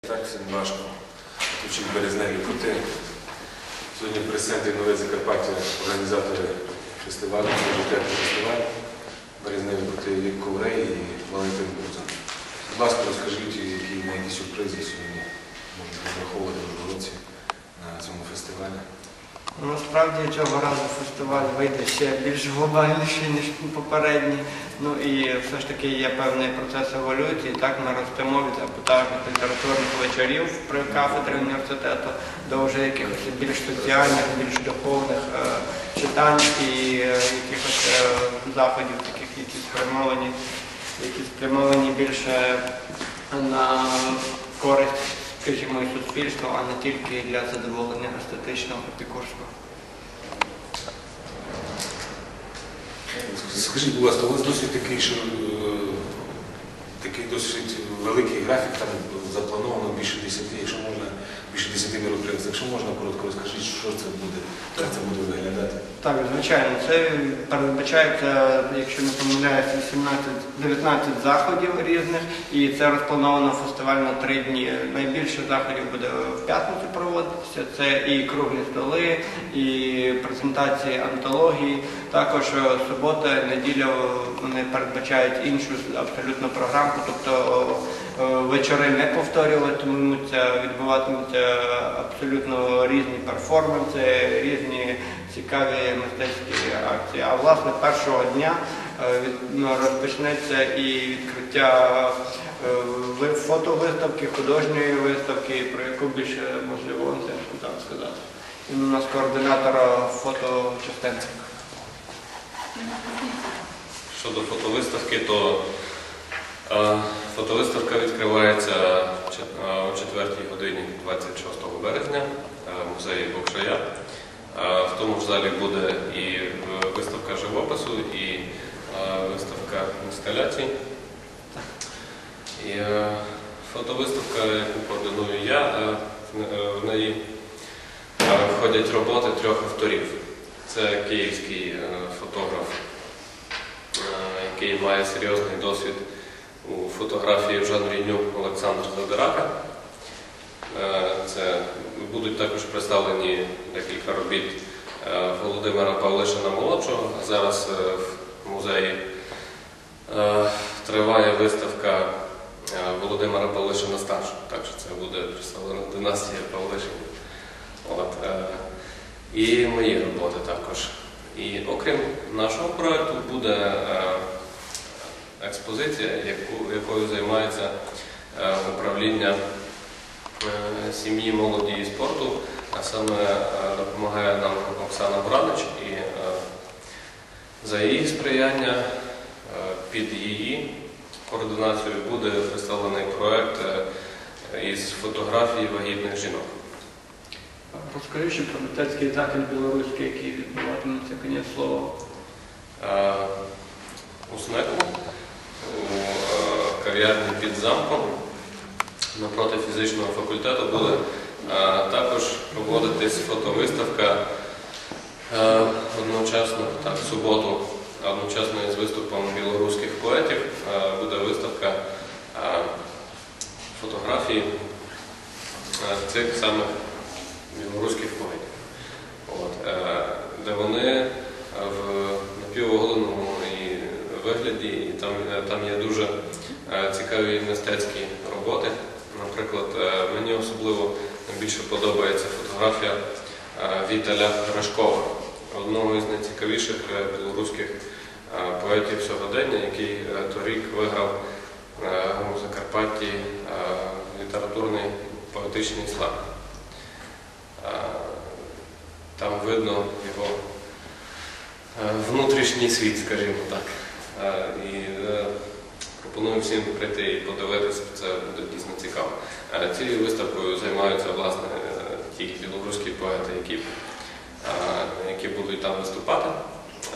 Так, всім важко. Тут березневі пути. Сьогодні прес-центрі Нове Закарпаття, організатори фестивалю, життєвий фестивалю, Березневі пути Вік Коврей і Валентин Бурзан. Будь ласка, розкажіть, які на які сюрпризи сьогодні можна розраховувати в році на цьому фестивалі. Ну, Насправді цього разу фестиваль вийде ще більш глобальніший, ніж попередній. Ну і все ж таки є певний процес еволюції. Так ми ростемо від епатажних літературних вечорів при кафедрі університету до вже якихось більш соціальних, більш духовних е, читань і е, якихось е, заходів, таких, які спрямовані, які спрямовані більше на користь, скажімо, і суспільства, а не тільки для задоволення естетичного епікурського. Скажіть, будь ласка, у вас досить такий, що, е, такий досить великий графік, там заплановано більше 10, якщо можна, більше 10 мероприятий. Якщо можна, коротко розкажіть, що це буде, як це буде виглядати. Так, звичайно, це передбачається, якщо не помиляюсь, 18, 19 заходів різних, і це розплановано фестиваль на три дні. Найбільше заходів буде в п'ятницю проводитися. Це і круглі столи, і презентації антології. Також е, субота, неділя вони передбачають іншу абсолютно програму, тобто вечори не повторюватимуться, відбуватимуться абсолютно різні перформанси, різні цікаві мистецькі акції. А власне першого дня е, ну, розпочнеться і відкриття е, фотовиставки, художньої виставки, про яку більше можливо так сказати. Він у нас координатор е, фоточастини. Щодо фотовиставки, то е, фотовиставка відкривається е, о 4 годині 26 березня е, в музеї Бокшая. Е, В тому ж залі буде і е, виставка живопису, і е, виставка інсталяцій. І е, фотовиставка, яку координую я, е, в не- е, в неї е, входять роботи трьох авторів. Це київський е, фотограф е, який має серйозний досвід у фотографії в жанрі ню Олександр Задирака. Е, Це будуть також представлені декілька робіт е, Володимира Павлишина молодшого. Зараз е, в музеї триває виставка Володимира Павлишина старшого, так що це буде представлена династія е, і мої роботи також. І окрім нашого проєкту буде експозиція, яку, якою займається е, управління е, сім'ї, молоді і спорту, а саме е, допомагає нам Оксана Бранич і за її сприяння під її координацією буде представлений проєкт із фотографій вагітних жінок. Розкажи про мистецький захід білоруський, який відбуватиметься конець слова. У СНЕКу, кав'ярні під замком напроти фізичного факультету буде також проводитись фотовиставка е, одночасно, так, в суботу, одночасно із виступом білоруських поетів е, буде виставка е, фотографій цих самих білоруських поетів. От, де вони в напівоголеному вигляді, і там, там є дуже цікаві мистецькі роботи. Наприклад, е, мені особливо найбільше подобається фотографія е, Віталя Рашкова, одного із найцікавіших е, білоруських е, поетів сьогодення, який е, торік виграв е, у Закарпатті е, літературний поетичний слав. Е, Там видно його е, внутрішній світ, скажімо так. Е, І е, пропоную всім прийти і подивитися, це буде дійсно цікаво. Цією виставкою займаються власне ті білоруські поети, які, е, які будуть там виступати.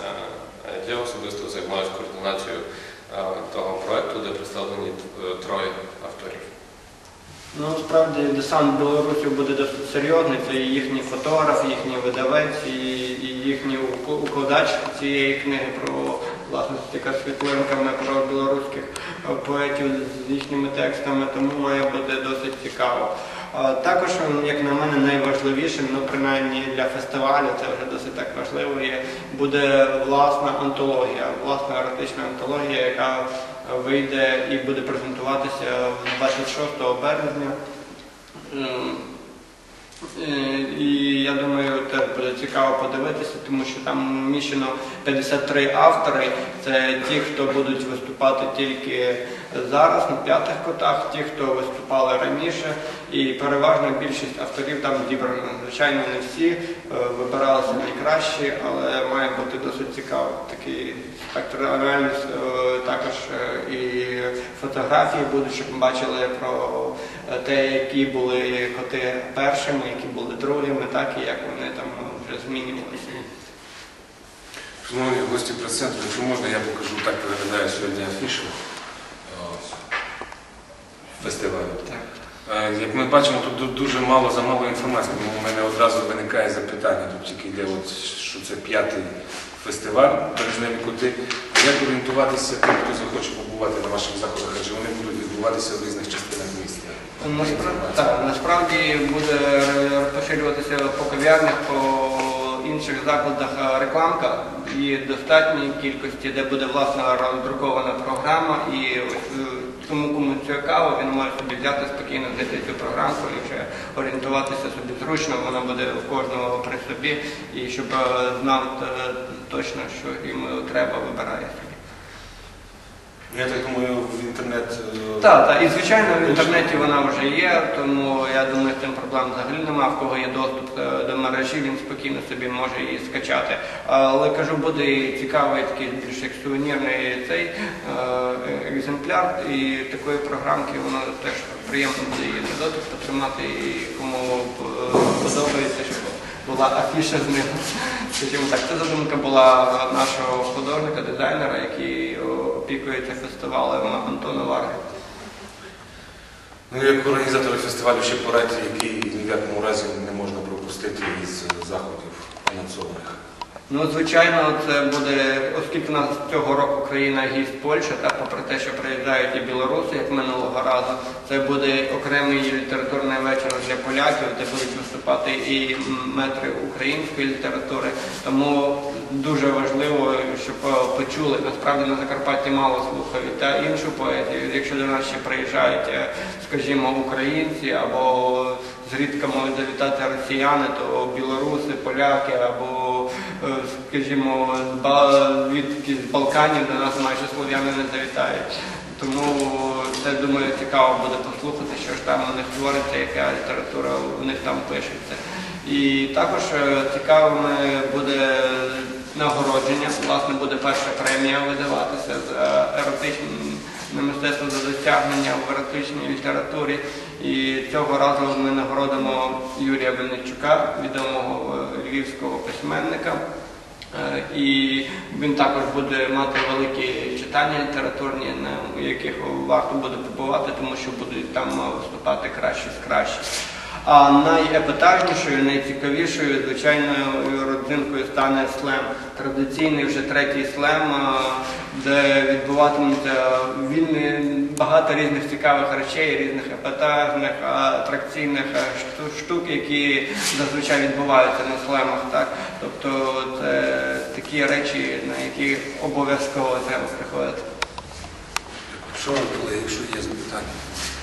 Е, Я особисто займаюся координацією е, того проекту, де представлені троє авторів. Ну, насправді десант білорусів буде досить серйозний. Це і їхній фотограф, їхній видавець, і їхній укладач цієї книги про власне з така світлинками про білоруських е, поетів з їхніми текстами, тому має бути досить цікаво. Е, Також, як на мене, найважливішим, ну принаймні для фестивалю, це вже досить так важливо, є, буде власна антологія, власна еротична антологія, яка е, вийде і буде презентуватися 26 березня. Я думаю, теж буде цікаво подивитися, тому що там міщено 53 автори. Це ті, хто будуть виступати тільки зараз на п'ятих котах, ті, хто виступали раніше, і переважна більшість авторів там зібрана. Звичайно, не всі е, вибиралися найкращі, але має бути досить цікаво. Такий спектр аналіз, е, також е, і фотографії будуть, щоб ми бачили про те, які були коти першими, які були другими, так і як вони там вже змінювалися. Шановні гості прес-центру, якщо можна, я покажу, так виглядає сьогодні афіша е, фестивалю. Так. Е, Як ми бачимо, тут дуже мало замало інформації, тому в мене одразу виникає запитання. Тут тільки йде, от, що це п'ятий фестиваль березневі кути. Як орієнтуватися тим, хто захоче побувати на ваших заходах, адже вони будуть відбуватися в різних частинах міста? Насправді, так, насправді буде ре- поширюватися по кав'ярнях, по інших закладах е, рекламка і достатньої кількості, де буде власне роздрукована програма. І е, тому кому цікаво, він може собі взяти спокійно знайти цю програмку і вже орієнтуватися собі зручно. Вона буде у кожного при собі, і щоб е, знав е, точно, що йому треба, вибирає собі. Я так думаю, в інтернет. е, Так, так, і звичайно в інтернеті вона вже є, тому я думаю, з цим проблем взагалі нема. В кого є доступ е, до мережі, він спокійно собі може її скачати. Але кажу, буде і цікавий такий більш як сувенірний цей е, екземпляр, і такої програмки воно теж приємно буде її на дотик потримати, і кому подобається, щоб була афіша з ним. Скажімо так, це задумка була нашого художника, дизайнера, який опікується фестивалем Антона Варги. Ну, як організатори фестивалю ще порадьте, який ні в якому разі не можна пропустити із заходів анонсованих. Ну, звичайно, це буде, оскільки нас цього року країна гість Польща, та попри те, що приїжджають і білоруси, як минулого разу, це буде окремий літературний вечір для поляків, де будуть виступати і метри української літератури. Тому дуже важливо, щоб е, почули. Насправді на Закарпатті мало слухають та іншу поезію. Якщо до нас ще приїжджають, е, скажімо, українці або зрідка можуть завітати росіяни, то білоруси, поляки або, скажімо, з Ба- звідки з Балканів до нас майже слов'яни не завітають. Тому це думаю цікаво буде послухати, що ж там у них твориться, яка література у них там пишеться. І також е, цікавими буде нагородження. Власне, буде перша премія видаватися з е, еротичним мистецтво за досягнення в еротичній літературі. І цього разу ми нагородимо Юрія Винничука, відомого е, львівського письменника. Е, І він також буде мати великі читання літературні, на яких варто буде побувати, тому що будуть там виступати кращі з кращих. А найепатажнішою, найцікавішою, звичайною родзинкою стане слем. Традиційний вже третій слем, де відбуватиметься вільні багато різних цікавих речей, різних епатажних, атракційних штук, які зазвичай відбуваються на слемах. Так? Тобто це такі речі, на які обов'язково треба приходити. Що колеги, якщо є запитання?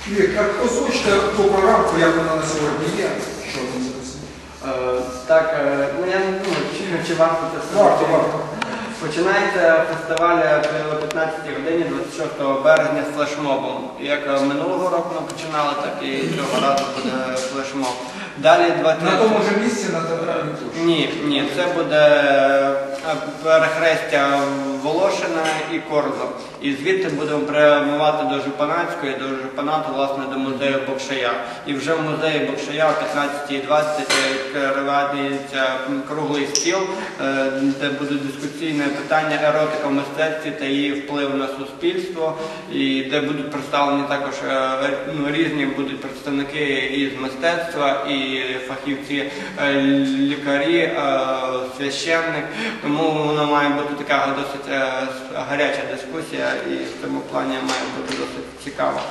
Віктор, озвучте ту програмку, як вона на сьогодні є, що ви записали. Е, Так, е, ну я не думаю, чи, чи варто це Варто, сказати. варто. Починається фестиваль о 15 годині 26 березня з флешмобом. Як е, минулого року ми починали, так і цього разу буде флешмоб. Далі 20... На тому ж місці на центральній площі. Ні, ні, це буде е, перехрестя Волошина і Корзо. І звідти будемо прямувати до Жупанацької, до Жупанату, власне, до музею Бокшая. І вже в музеї Бокшая о 15.20 відкривається круглий стіл, е, де будуть дискусійне питання еротика в мистецтві та її вплив на суспільство, і де будуть представлені також е, ну, різні будуть представники із мистецтва і фахівці, е, лікарі, священник. Тому воно має бути така досить гаряча дискусія і в цьому плані має бути досить цікаво.